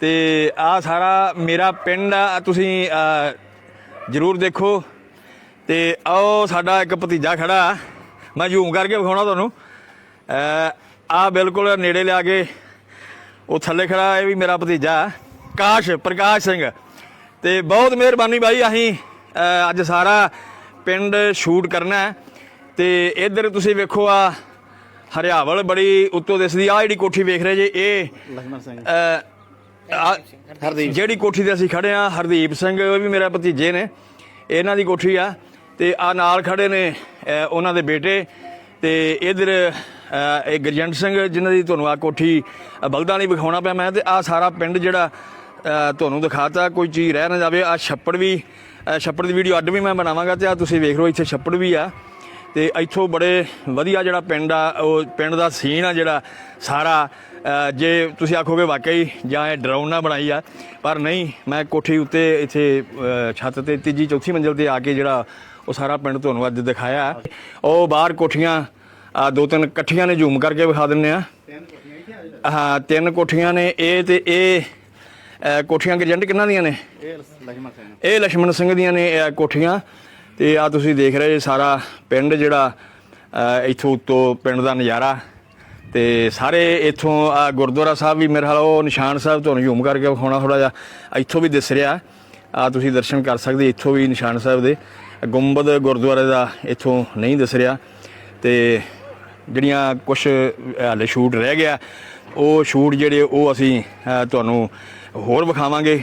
ਤੇ ਆ ਸਾਰਾ ਮੇਰਾ ਪਿੰਡ ਆ ਤੁਸੀਂ ਜ਼ਰੂਰ ਦੇਖੋ। ਤੇ ਆਓ ਸਾਡਾ ਇੱਕ ਭਤੀਜਾ ਖੜਾ। ਮੈਂ ਜ਼ੂਮ ਕਰਕੇ ਵਿਖਾਉਣਾ ਤੁਹਾਨੂੰ। ਆ ਬਿਲਕੁਲ ਨੇੜੇ ਲਿਆ ਕੇ ਉਹ ਥੱਲੇ ਖੜਾ ਇਹ ਵੀ ਮੇਰਾ ਭਤੀਜਾ। ਕਾਸ਼ ਪ੍ਰਕਾਸ਼ ਸਿੰਘ। ਤੇ ਬਹੁਤ ਮਿਹਰਬਾਨੀ ਬਾਈ ਅਸੀਂ ਅੱਜ ਸਾਰਾ ਪਿੰਡ ਸ਼ੂਟ ਕਰਨਾ ਹੈ। ਤੇ ਇੱਧਰ ਤੁਸੀਂ ਵੇਖੋ ਆ ਹਰਿਆਵਲ ਬੜੀ ਉੱਤੋਂ ਦਿਸਦੀ ਆ ਜਿਹੜੀ ਕੋਠੀ ਵੇਖ ਰਹੇ ਜੇ ਇਹ ਲਖਮਨ ਸਿੰਘ। ਹਰਦੀਪ ਜਿਹੜੀ ਕੋਠੀ ਤੇ ਅਸੀਂ ਖੜੇ ਆ ਹਰਦੀਪ ਸਿੰਘ ਉਹ ਵੀ ਮੇਰਾ ਭਤੀਜੇ ਨੇ। ਇਹਨਾਂ ਦੀ ਕੋਠੀ ਆ ਤੇ ਆ ਨਾਲ ਖੜੇ ਨੇ ਅਹ, ਉਹਨਾਂ ਦੇ ਬੇਟੇ। ਤੇ ਇਧਰ ਇਹ ਗਰਜੰਟ ਸਿੰਘ ਜਿਨ੍ਹਾਂ ਦੀ ਤੁਹਾਨੂੰ ਆ ਕੋਠੀ ਅ, ਬਲਦਾਂ ਦੀ ਵਿਖਾਉਣਾ ਪਿਆ ਮੈਂ ਤੇ ਆ ਸਾਰਾ ਪਿੰਡ ਜਿਹੜਾ ਅ, ਤੁਹਾਨੂੰ ਦਿਖਾਤਾ ਕੋਈ ਚੀਜ਼ ਰਹਿ ਨਾ ਜਾਵੇ। ਆ ਛੱਪੜ ਵੀ ਅ, ਛੱਪੜ ਦੀ ਵੀਡੀਓ ਅੱਡ ਵੀ ਮੈਂ ਬਣਾਵਾਂਗਾ ਤੇ ਆ ਤੁਸੀਂ ਵੇਖ ਲਓ ਇੱਥੇ ਛੱਪੜ ਵੀ ਆ। ਤੇ ਇੱਥੋਂ ਬੜੇ ਵਧੀਆ ਜਿਹੜਾ ਪਿੰਡ ਆ ਉਹ ਪਿੰਡ ਦਾ ਸੀਨ ਆ ਜਿਹੜਾ ਸਾਰਾ ਜੇ ਤੁਸੀਂ ਆਖੋਗੇ ਵਾਕਈ ਜਾਂ ਇਹ ਡਰਾਉਣਾ ਬਣਾਈ ਆ ਪਰ ਨਹੀਂ ਮੈਂ ਕੋਠੀ ਉੱਤੇ ਇੱਥੇ ਛੱਤ ਤੇ ਤੀਜੀ ਚੌਥੀ ਮੰਜ਼ਿਲ ਤੇ ਆ ਕੇ ਜਿਹੜਾ ਉਹ ਸਾਰਾ ਪਿੰਡ ਤੁਹਾਨੂੰ ਅੱਜ ਦਿਖਾਇਆ ਉਹ ਬਾਹਰ ਕੋਠੀਆਂ ਦੋ ਤਿੰਨ ਇਕੱਠੀਆਂ ਨੇ ਜ਼ੂਮ ਕਰਕੇ ਵਿਖਾ ਦਿੰਨੇ ਆ ਹਾਂ ਤਿੰਨ ਕੋਠੀਆਂ ਨੇ ਇਹ ਤੇ ਇਹ ਕੋਠੀਆਂ ਗਰਜੰਡ ਕਿੰਨਾਂ ਦੀਆਂ ਨੇ? ਇਹ ਲక్ష్మణ ਸਿੰਘ ਦੀਆਂ ਨੇ ਇਹ ਕੋਠੀਆਂ। ਤੇ ਆ ਤੁਸੀਂ ਦੇਖ ਰਹੇ ਸਾਰਾ ਪਿੰਡ ਜਿਹੜਾ ਇੱਥੋਂ ਉੱਤੋਂ ਪਿੰਡ ਦਾ ਨਜ਼ਾਰਾ। ਤੇ ਸਾਰੇ ਇੱਥੋਂ, ਆ ਗੁਰਦੁਆਰਾ ਸਾਹਿਬ ਵੀ ਮੇਰੇ ਹਾਲ ਉਹ ਨਿਸ਼ਾਨ ਸਾਹਿਬ ਤੁਹਾਨੂੰ ਜ਼ੂਮ ਕਰਕੇ ਵਿਖਾਉਣਾ ਥੋੜਾ ਜਿਹਾ, ਇੱਥੋਂ ਵੀ ਦਿਸ ਰਿਹਾ। ਆ ਤੁਸੀਂ ਦਰਸ਼ਨ ਕਰ ਸਕਦੇ, ਇੱਥੋਂ ਵੀ ਨਿਸ਼ਾਨ ਸਾਹਿਬ ਦੇ। ਗੁੰਬਦ ਗੁਰਦੁਆਰੇ ਦਾ ਇੱਥੋਂ ਨਹੀਂ ਦਿਸ ਰਿਹਾ। ਤੇ ਜਿਹੜੀਆਂ ਕੁਝ ਹਾਲੇ ਸ਼ੂਟ ਰਹਿ ਗਿਆ, ਉਹ ਸ਼ੂਟ ਜਿਹੜੇ ਉਹ ਅਸੀਂ ਤੁਹਾਨੂੰ ਹੋਰ ਵਿਖਾਵਾਂਗੇ।